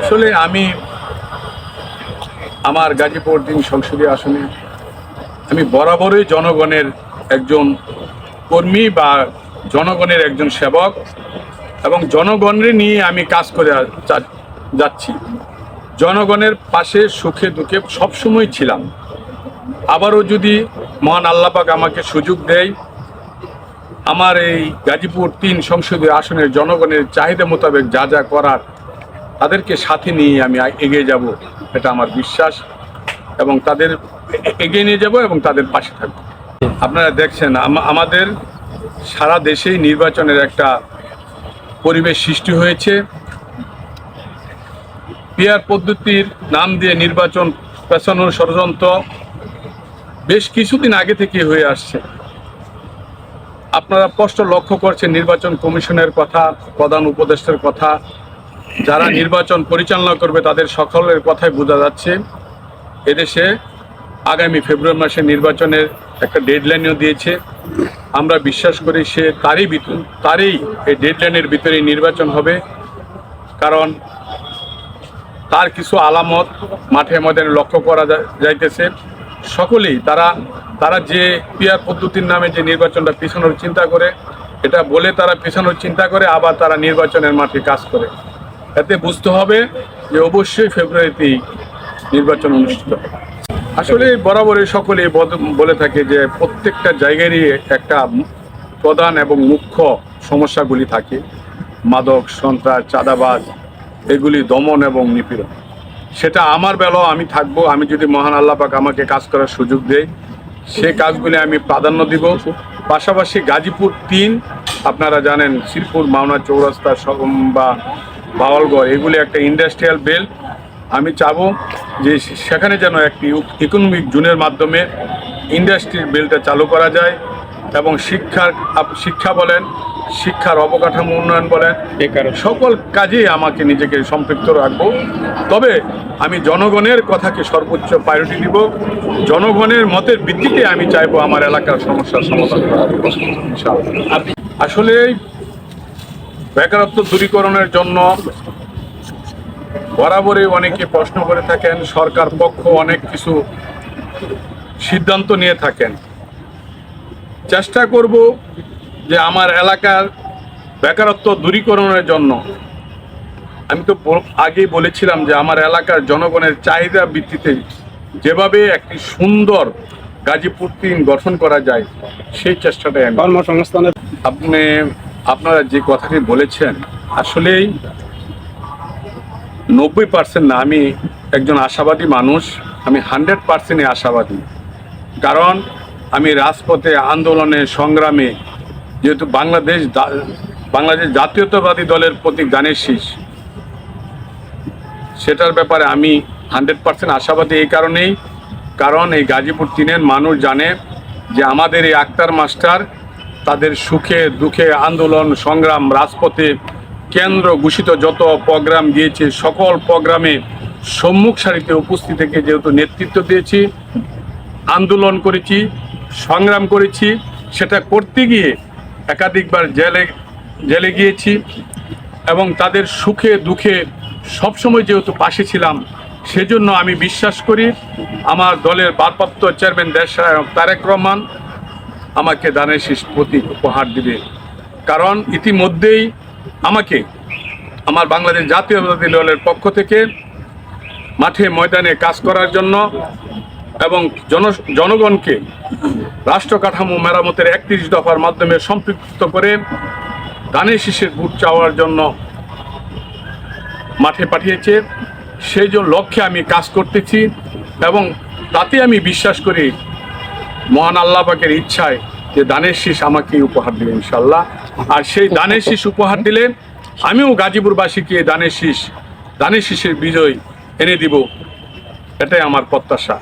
আসলে আমি আমার গাজীপুর তিন সংসদীয় আসনে আমি বরাবরই জনগণের একজন কর্মী বা জনগণের একজন সেবক এবং জনগণের নিয়ে আমি কাজ করে যাচ্ছি। জনগণের পাশে সুখে দুঃখে সবসময় ছিলাম। আবারও যদি মহান আল্লাপাক আমাকে সুযোগ দেয়, আমার এই গাজীপুর তিন সংসদীয় আসনের জনগণের চাহিদা মোতাবেক যা যা করার তাদেরকে সাথে নিয়ে আমি এগিয়ে যাব, এটা আমার বিশ্বাস, এবং তাদের এগিয়ে নিয়ে যাব এবং তাদের পাশে থাকব। আপনারা দেখছেন আমাদের সারা দেশেই নির্বাচনের একটা পরিবেশ সৃষ্টি হয়েছে। পিয়ার পদ্ধতির নাম দিয়ে নির্বাচন পেছানোর ষড়যন্ত্র বেশ কিছুদিন আগে থেকে হয়ে আসছে। আপনারা স্পষ্ট লক্ষ্য করছেন, নির্বাচন কমিশনের কথা, প্রধান উপদেষ্টার কথা যারা নির্বাচন পরিচালনা করবে তাদের সকলের কথাই বোঝা যাচ্ছে। এদেশে আগামী ফেব্রুয়ারি মাসে নির্বাচনের একটা ডেডলাইনও দিয়েছে। আমরা বিশ্বাস করি সে তারই তারই এই ডেডলাইনের ভিতরেই নির্বাচন হবে। কারণ তার কিছু আলামত মাঠে ময়দানে লক্ষ্য করা যাইতেছে। সকলেই তারা তারা যে পিয়ার পদ্ধতির নামে যে নির্বাচনটা পিছানোর চিন্তা করে, এটা বলে তারা পিছানোর চিন্তা করে, আবার তারা নির্বাচনের মাঠে কাজ করে। এতে বুঝতে হবে যে অবশ্যই ফেব্রুয়ারিতেই নির্বাচন অনুষ্ঠিত আসলে বরাবরই সকলে বলে থাকে যে প্রত্যেকটা জায়গারই একটা প্রধান এবং মুখ্য সমস্যাগুলি থাকে। মাদক, সন্ত্রাস, চাঁদাবাজ, এগুলি দমন এবং নিপীড়ন। সেটা আমার বেলাও আমি থাকব, আমি যদি মহান আল্লাহ পাক আমাকে কাজ করার সুযোগ দেয় সে কাজগুলি আমি প্রাধান্য দিব। পাশাপাশি গাজীপুর তিন, আপনারা জানেন, শ্রীপুর, মাওনা চৌরাস্তা বা বাওয়ালগড় এগুলি একটা ইন্ডাস্ট্রিয়াল বেল্ট আমি চাবো যে সেখানে যেন একটি ইকোনমিক জোনের মাধ্যমে ইন্ডাস্ট্রির বেলটা চালু করা যায় এবং শিক্ষার শিক্ষা বলেন শিক্ষার অবকাঠামো উন্নয়ন বলেন সকল কাজেই আমাকে নিজেকে সম্পৃক্ত রাখব। তবে আমি জনগণের কথাকে সর্বোচ্চ প্রায়োরিটি দিব জনগণের মতের ভিত্তিতে আমি চাইব আমার এলাকার সমস্যার সমাধান করার। আসলে বেকারত্ব দূরীকরণের জন্য বরাবরই অনেকে প্রশ্ন করে থাকেন সরকার পক্ষ অনেক কিছু সিদ্ধান্ত নিয়ে থাকেন। চেষ্টা করব যে আমার এলাকার বেকারত্ব দূরীকরণের জন্য। আমি তো আগেই বলেছিলাম যে আমার এলাকার জনগণের চাহিদা ভিত্তিতে যেভাবে একটি সুন্দর গাজীপুর তিন গঠন করা যায় সেই চেষ্টাটাই কর্মসংস্থানের আপনি আপনারা যে কথাটি বলেছেন, আসলেই নব্বই পার্সেন্ট না, আমি একজন আশাবাদী মানুষ, আমি হান্ড্রেড পার্সেন্টই আশাবাদী। কারণ আমি রাজপথে আন্দোলনে, সংগ্রামে, যেহেতু বাংলাদেশ বাংলাদেশ জাতীয়তাবাদী দলের প্রতীক গানের শীষ সেটার ব্যাপারে আমি হান্ড্রেড পার্সেন্ট আশাবাদী এই কারণেই। কারণ এই গাজীপুর তিনের মানুষ জানে যে আমাদের এই আক্তার মাস্টার তাদের সুখে দুঃখে আন্দোলন, সংগ্রাম, রাজপথে কেন্দ্র ঘোষিত যত প্রোগ্রাম দিয়েছে, সকল প্রোগ্রামে সম্মুখ সারিতে উপস্থিত থেকে যেহেতু নেতৃত্ব দিয়েছি, আন্দোলন করেছি, সংগ্রাম করেছি, সেটা করতে গিয়ে একাধিকবার জেলে জেলে গিয়েছি এবং তাদের সুখে দুঃখে সবসময় যেহেতু পাশে ছিলাম, সেজন্য আমি বিশ্বাস করি আমার দলের ভারপ্রাপ্ত চেয়ারম্যান দেশ তারেক রহমান আমাকে দানের শীষ প্রতীক উপহার দিবে। কারণ ইতিমধ্যেই আমাকে আমার বাংলাদেশ জাতীয়তাবাদী দলের পক্ষ থেকে মাঠে ময়দানে কাজ করার জন্য এবং জন, জনগণকে রাষ্ট্র কাঠামো মেরামতের একত্রিশ দফার মাধ্যমে সম্পৃক্ত করে দানের শীষের ভোট চাওয়ার জন্য মাঠে পাঠিয়েছে। সেই জন্য লক্ষ্যে আমি কাজ করতেছি এবং তাতে আমি বিশ্বাস করি মহান আল্লাহ পাকের ইচ্ছায় যে দানের শীষ আমাকে উপহার দিবে ইনশাল্লাহ আর সেই দানের শীষ উপহার দিলে আমিও গাজীপুরবাসীকে দানের শীষ, দানের শীষের বিজয় এনে দিব। এটাই আমার প্রত্যাশা।